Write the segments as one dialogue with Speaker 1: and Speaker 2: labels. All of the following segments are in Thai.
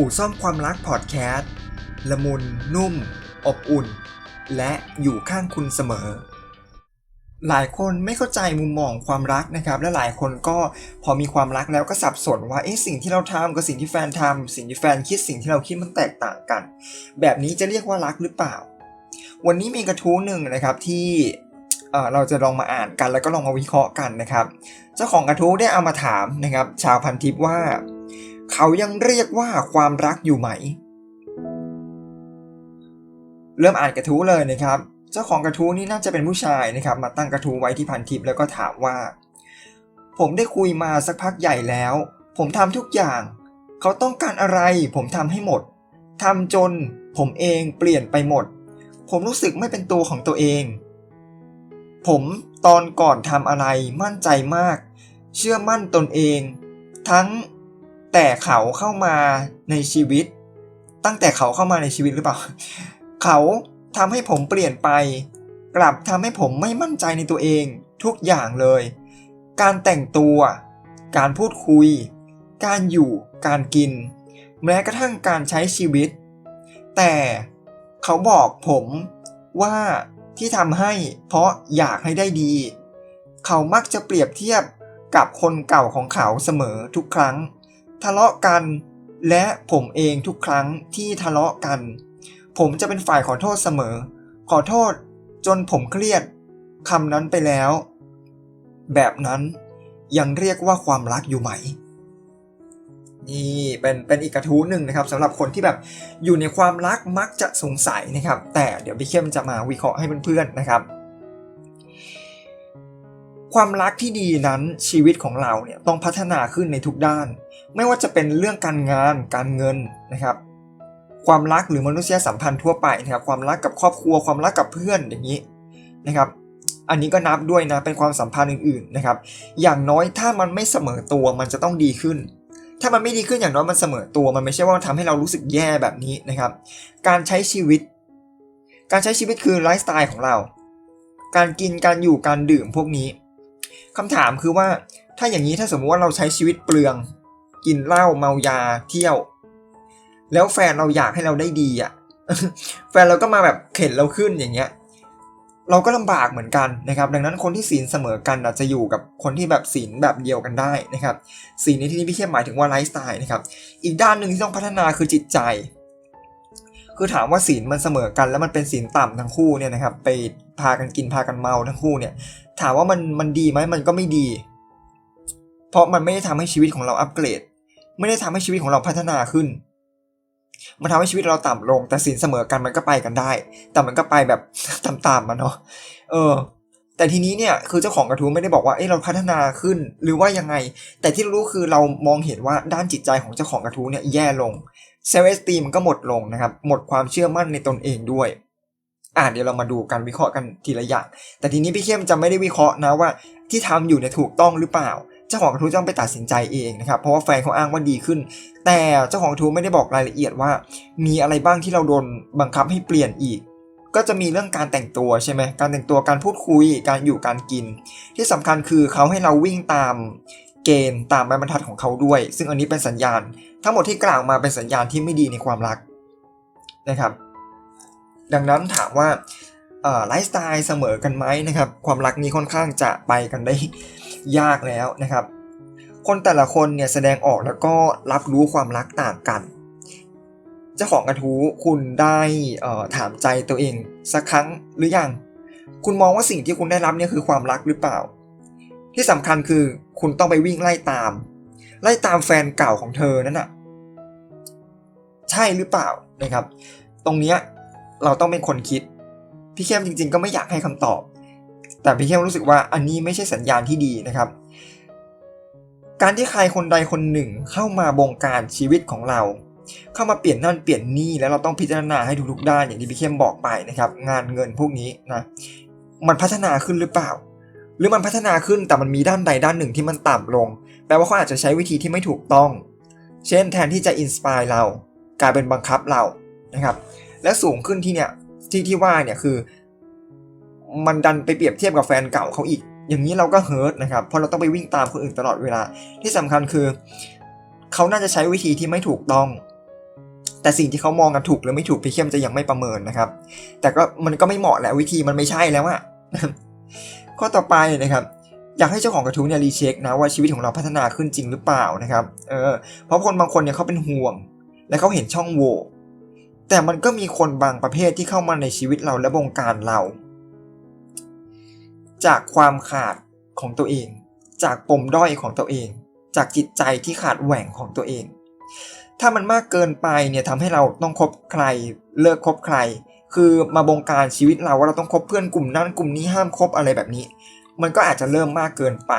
Speaker 1: อู่ซ่อมความรักพอดแคสต์ละมุน นุ่ม อบอุ่น และอยู่ข้างคุณเสมอ หลายคนไม่เข้าใจมุมมองความรักนะครับ และหลายคนก็พอมีความรักแล้วก็สับสนว่าเอ๊ะสิ่งที่เราทำกับสิ่งที่แฟนทำสิ่งที่แฟนคิดสิ่งที่เราคิดมันแตกต่างกัน แบบนี้จะเรียกว่ารักหรือเปล่า วันนี้มีกระทู้หนึ่งนะครับที่เราจะลองมาอ่านกันแล้วก็ลองมาวิเคราะห์กันนะครับ เจ้าของกระทู้ได้เอามาถามนะครับ ชาวพันทิปว่า เขายังเรียกว่าความรักอยู่ไหม เริ่มอ่านกระทู้เลยนะครับ เจ้าของกระทู้นี่น่าจะเป็นผู้ชายนะครับ มาตั้งกระทู้ไว้ที่พันทิปแล้วก็ถามว่า ผมได้คุยมาสักพักใหญ่แล้ว ผมทำทุกอย่าง เขาต้องการอะไร ผมทำให้หมดทำจน ผมเองเปลี่ยนไปหมด ผมรู้สึกไม่เป็นตัวของตัวเอง ผมตอนก่อนทำอะไรมั่นใจมาก เชื่อมั่นตนเอง ทั้ง แต่เขาเข้ามาในชีวิต ตั้งแต่เขาเข้ามาในชีวิตหรือเปล่า เขาทำให้ผมเปลี่ยนไป กลับทำให้ผมไม่มั่นใจในตัวเองทุกอย่างเลย การแต่งตัว การพูดคุย การอยู่ การกิน แม้กระทั่งการใช้ชีวิต แต่เขาบอกผมว่าที่ทำให้เพราะอยากให้ได้ดี เขามักจะเปรียบเทียบกับคนเก่าของเขาเสมอทุกครั้ง ทะเลาะกัน และผมเองทุกครั้งที่ทะเลาะกัน ผมจะเป็นฝ่ายขอโทษเสมอ ขอโทษจนผมเครียดคำนั้นไปแล้ว แบบนั้นยังเรียกว่าความรักอยู่ไหม นี่เป็นเป็นอีกกระทู้หนึ่งนะครับสำหรับคนที่แบบอยู่ในความรักมักจะสงสัยนะครับ แต่เดี๋ยวพี่เข้มจะมาวิเคราะห์ให้เพื่อนๆนะครับ ความรักที่ดีนั้นชีวิตของเราเนี่ยต้องพัฒนาขึ้นในทุกด้าน ไม่ว่าจะเป็นเรื่องการงานการเงินนะครับ ความรักหรือมนุษยสัมพันธ์ทั่วไปนะครับ ความรักกับครอบครัวความรักกับเพื่อนอย่างนี้นะครับ อันนี้ก็นับด้วยนะเป็นความสัมพันธ์อื่นๆนะครับ อย่างน้อยถ้ามันไม่เสมอตัวมันจะต้องดีขึ้น ถ้ามันไม่ดีขึ้นอย่างน้อยมันเสมอตัวมันไม่ใช่ว่ามันทำให้เรารู้สึกแย่แบบนี้นะครับ การใช้ชีวิต การใช้ชีวิตคือไลฟ์สไตล์ของเรา การกินการอยู่การดื่มพวกนี้คำถามคือว่าถ้าอย่างนี้ถ้าสมมติว่าเราใช้ชีวิตเปลือง กินเหล้าเมายาเที่ยว แล้วแฟนเราอยากให้เราได้ดีอะ แฟนเราก็มาแบบเข็นเราขึ้นอย่างเงี้ย เราก็ลำบากเหมือนกันนะครับ ดังนั้นคนที่ศีลเสมอกันอาจจะอยู่กับคนที่แบบศีลแบบเดียวกันได้นะครับศีลในที่นี้พี่เข้มหมายถึงว่าไลฟ์สไตล์นะครับ อีกด้านหนึ่งที่ต้องพัฒนาคือจิตใจ คือถามว่าศีลมันเสมอกัน แล้วมันเป็นศีลต่ำทั้งคู่เนี่ยนะครับ ไปพากันกินพากันเมาทั้งคู่เนี่ย ถามว่ามันมันดีไหมมันก็ไม่ดี เพราะมันไม่ได้ทำให้ชีวิตของเราอัปเกรด ไม่ได้ทำให้ชีวิตของเราพัฒนาขึ้น มันทำให้ชีวิตเราต่ำลง แต่สินเสมอกันมันก็ไปกันได้ แต่มันก็ไปแบบต่ำๆมาเนาะเออ แต่ทีนี้เนี่ยคือเจ้าของกระทู้ไม่ได้บอกว่าเอ้เราพัฒนาขึ้นหรือว่ายังไง แต่ที่รู้คือเรามองเห็นว่าด้านจิตใจของเจ้าของกระทู้เนี่ยแย่ลงเซลล์เอสตีมันก็หมดลงนะครับ หมดความเชื่อมั่นในตนเองด้วยอ่าเดี๋ยวเรามาดูกันวิเคราะห์กันทีละอย่าง แต่ทีนี้พี่เข้มจะไม่ได้วิเคราะห์นะว่าที่ทำอยู่เนี่ยถูกต้องหรือเปล่า เจ้าของกระทู้ต้องไปตัดสินใจเองนะครับเพราะว่าแฟนเขาอ้างว่าดีขึ้น แต่เจ้าของกระทู้ไม่ได้บอกรายละเอียดว่า มีอะไรบ้างที่เราโดนบังคับให้เปลี่ยนอีก ก็จะมีเรื่องการแต่งตัวใช่ไหมการแต่งตัวการพูดคุยการอยู่การกิน ที่สำคัญคือเขาให้เราวิ่งตามเกณฑ์ตามใบบรรทัดของเขาด้วย ซึ่งอันนี้เป็นสัญญาณ ทั้งหมดที่กล่าวมาเป็นสัญญาณที่ไม่ดีในความรักนะครับ ดังนั้นถามว่าไลฟ์สไตล์เสมอกันไหมนะครับ ความรักนี้ค่อนข้างจะไปกันได้ ยากแล้วนะครับ คนแต่ละคนเนี่ยแสดงออกแล้วก็รับรู้ความรักต่างกัน เจ้าของกระทู้คุณได้ถามใจตัวเองสักครั้งหรือยังคุณมองว่าสิ่งที่คุณได้รับเนี่ยคือความรักหรือเปล่า ที่สำคัญคือคุณต้องไปวิ่งไล่ตาม ไล่ตามแฟนเก่าของเธอนั่นน่ะใช่หรือเปล่านะครับ ตรงเนี้ยเราต้องเป็นคนคิด พี่เข้มจริง ๆ ก็ไม่อยากให้คำตอบ แต่พี่เข้มรู้สึกว่าอันนี้ไม่ใช่สัญญาณที่ดีนะครับ การที่ใครคนใดคนหนึ่งเข้ามาบงการชีวิตของเรา เข้ามาเปลี่ยนนั่นเปลี่ยนนี่แล้วเราต้องพิจารณาให้ทุกๆด้านอย่างที่พี่เข้มบอกไปนะครับ งานเงินพวกนี้นะมันพัฒนาขึ้นหรือเปล่า หรือมันพัฒนาขึ้นแต่มันมีด้านใดด้านหนึ่งที่มันต่ำลง แปลว่าเขาอาจจะใช้วิธีที่ไม่ถูกต้อง เช่นแทนที่จะอินสปายเรา กลายเป็นบังคับเรานะครับ และสูงขึ้นที่เนี่ยที่ที่ว่าเนี่ยคือ มันดันไปเปรียบเทียบกับแฟนเก่าเขาอีก อย่างนี้เราก็เฮิร์ตนะครับ เพราะเราต้องไปวิ่งตามคนอื่นตลอดเวลา ที่สำคัญคือ เขาน่าจะใช้วิธีที่ไม่ถูกต้อง แต่สิ่งที่เขามองกันถูกหรือไม่ถูกพี่เข้มจะยังไม่ประเมินนะครับ แต่ก็มันก็ไม่เหมาะแล้ววิธีมันไม่ใช่แล้วอะข้อต่อไปนะครับอยากให้เจ้าของกระทู้เนี่ยรีเช็คนะว่าชีวิตของเราพัฒนาขึ้นจริงหรือเปล่านะครับ เออ เพราะคนบางคนเนี่ยเขาเป็นห่วง และเขาเห็นช่องโหว่ แต่มันก็มีคนบางประเภทที่เข้ามาในชีวิตเราและบงการเรา จากความขาดของตัวเอง จากปมด้อยของตัวเอง จากจิตใจที่ขาดแหว่งของตัวเอง ถ้ามันมากเกินไปเนี่ยทำให้เราต้องคบใคร เลิกคบใคร คือมาบงการชีวิตเราว่าเราต้องคบเพื่อนกลุ่มนั้นกลุ่มนี้ห้ามคบอะไรแบบนี้ มันก็อาจจะเริ่มมากเกินไป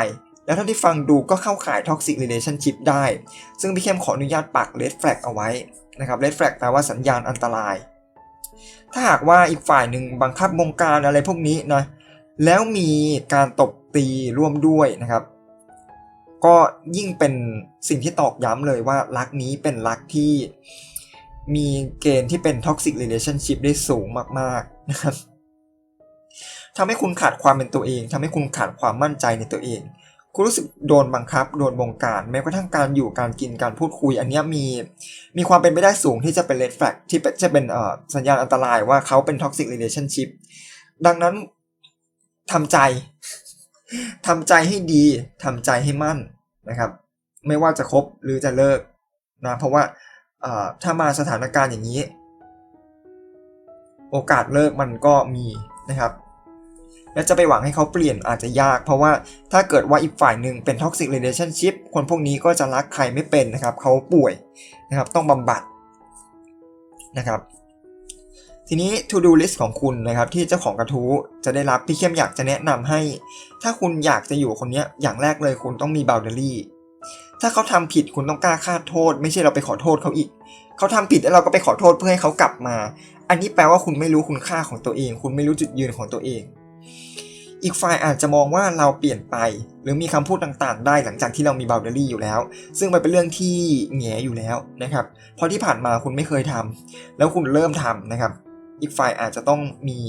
Speaker 1: แล้วถ้าที่ฟังดูก็เข้าข่าย toxic relationship ได้ ซึ่งพี่เข้มขออนุญาตปัก red flag เอาไว้นะครับ red flag แปลว่าสัญญาณอันตรายถ้าหากว่าอีกฝ่ายหนึ่งบังคับบงการอะไรพวกนี้นะ แล้วมีการตบตีร่วมด้วยนะครับ ก็ยิ่งเป็นสิ่งที่ตอกย้ำเลยว่ารักนี้เป็นรักที่มีเกณฑ์ที่เป็น toxic relationship ได้สูงมากๆนะครับทำให้คุณขาดความเป็นตัวเองทำให้คุณขาดความมั่นใจในตัวเอง คุณรู้สึกโดนบังคับ โดนบงการ แม้กระทั่งการอยู่การกินการพูดคุย อันนี้มีมีความเป็นไปได้สูงที่จะเป็น red flag ที่จะเป็นสัญญาณอันตรายว่าเขาเป็น toxic relationship ดังนั้น ทำใจทำใจให้ดีทำใจให้มั่นนะครับ ไม่ว่าจะคบหรือจะเลิกนะเพราะว่าถ้ามาสถานการณ์อย่างนี้ โอกาสเลิกมันก็มีนะครับ และจะไปหวังให้เขาเปลี่ยนอาจจะยาก เพราะว่าถ้าเกิดว่าอีกฝ่ายหนึ่งเป็น toxic relationship คนพวกนี้ก็จะรักใครไม่เป็นนะครับ เขาป่วยนะครับต้องบำบัดนะครับ ทีนี้ to do list ของคุณนะครับที่เจ้าของกระทู้จะได้รับพี่เข้มอยากจะแนะนำให้ ถ้าคุณอยากจะอยู่คนนี้อย่างแรกเลยคุณต้องมี boundary ถ้าเขาทำผิดคุณต้องกล้าคาดโทษ ไม่ใช่เราไปขอโทษเขาอีก เขาทำผิดแล้วเราก็ไปขอโทษเพื่อให้เขากลับมา อันนี้แปลว่าคุณไม่รู้คุณค่าของตัวเอง คุณไม่รู้จุดยืนของตัวเอง อีกฝ่ายอาจจะมองว่าเราเปลี่ยนไป หรือมีคำพูดต่างๆ ได้หลังจากที่เรามี boundary อยู่แล้ว ซึ่งมันเป็นเรื่องที่แหงอยู่แล้วนะครับ เพราะที่ผ่านมาคุณไม่เคยทำแล้วคุณเริ่มทำนะครับ อีกฝ่ายอาจจะต้องมี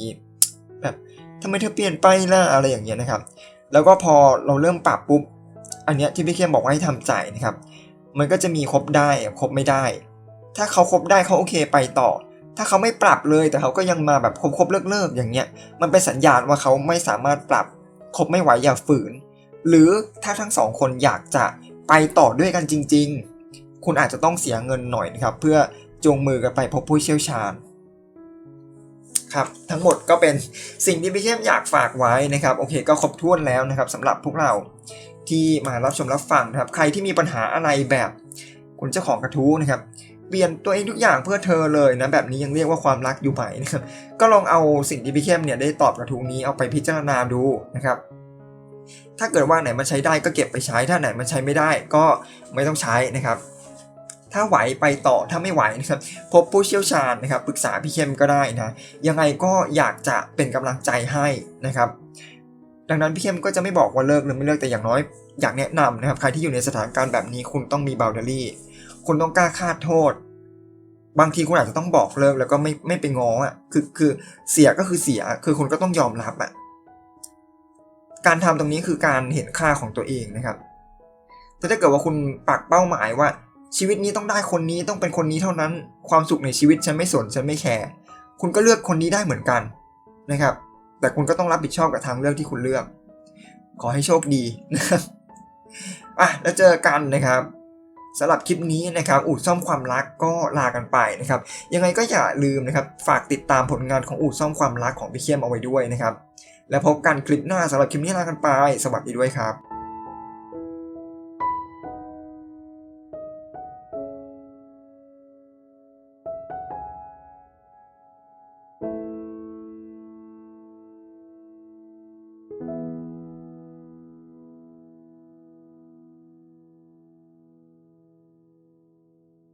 Speaker 1: แบบทำไมเธอเปลี่ยนไปล่ะอะไรอย่างเงี้ยนะครับ แล้วก็พอเราเริ่มปรับปุ๊บ อันเนี้ยที่พี่เข้มบอกว่าให้ทำใจนะครับ มันก็จะมีครบได้ครบไม่ได้ ถ้าเขาครบได้เขาโอเคไปต่อ ถ้าเขาไม่ปรับเลยแต่เขาก็ยังมาแบบคบคบเลิกเลิกๆอย่างเงี้ย มันเป็นสัญญาณว่าเขาไม่สามารถปรับคบไม่ไหวอย่าฝืน หรือถ้าทั้งสองคนอยากจะไปต่อด้วยกันจริง ๆ คุณอาจจะต้องเสียเงินหน่อยนะครับ เพื่อจูงมือกันไปพบผู้เชี่ยวชาญ ครับทั้งหมดก็เป็นสิ่งที่พี่เข้มอยากฝากไว้นะครับโอเคก็ครบถ้วนแล้วนะครับสำหรับพวกเราที่มารับชมรับฟังนะครับ ใครที่มีปัญหาอะไรแบบคุณเจ้าของกระทู้นะครับเปลี่ยนตัวเองทุกอย่างเพื่อเธอเลยนะแบบนี้ยังเรียกว่าความรักอยู่ไหมนะครับก็ลองเอาสิ่งที่พี่เข้มเนี่ยได้ตอบกระทู้นี้เอาไปพิจารณาดูนะครับ ถ้าเกิดว่าไหนมันใช้ได้ก็เก็บไปใช้ถ้าไหนมันใช้ไม่ได้ก็ไม่ต้องใช้นะครับ ถ้าไหวไปต่อถ้าไม่ไหวนะครับพบผู้เชี่ยวชาญนะครับปรึกษาพี่เข้มก็ได้นะยังไงก็อยากจะเป็นกำลังใจให้นะครับ ดังนั้นพี่เข้มก็จะไม่บอกว่าเลิกหรือไม่เลิกแต่อย่างน้อยอยากแนะนำนะครับใครที่อยู่ในสถานการณ์แบบนี้คุณต้องมี boundary คุณต้องกล้าคาดโทษ บางทีคุณอาจจะต้องบอกเลิกแล้วก็ไม่ไม่ไปง้ออะคือคือเสียก็คือเสียคือคุณก็ต้องยอมรับอะการทำตรงนี้คือการเห็นค่าของตัวเองนะครับแต่ถ้าเกิดว่าคุณปักเป้าหมายว่า ชีวิตนี้ต้องได้คนนี้ต้องเป็นคนนี้เท่านั้น ความสุขในชีวิตฉันไม่สนฉันไม่แคร์คุณก็เลือกคนนี้ได้เหมือนกันนะครับ แต่คุณก็ต้องรับผิดชอบกับทางเลือกที่คุณเลือก ขอให้โชคดีนะครับอะแล้วเจอกันนะครับสำหรับคลิปนี้นะครับอู่ซ่อมความรักก็ลากันไปนะครับ ยังไงก็อย่าลืมนะครับ ฝากติดตามผลงานของอู่ซ่อมความรักของพี่เข้มเอาไว้ด้วยนะครับ แล้วพบกันคลิปหน้าสำหรับคลิปนี้ลากันไป สวัสดีด้วยครับ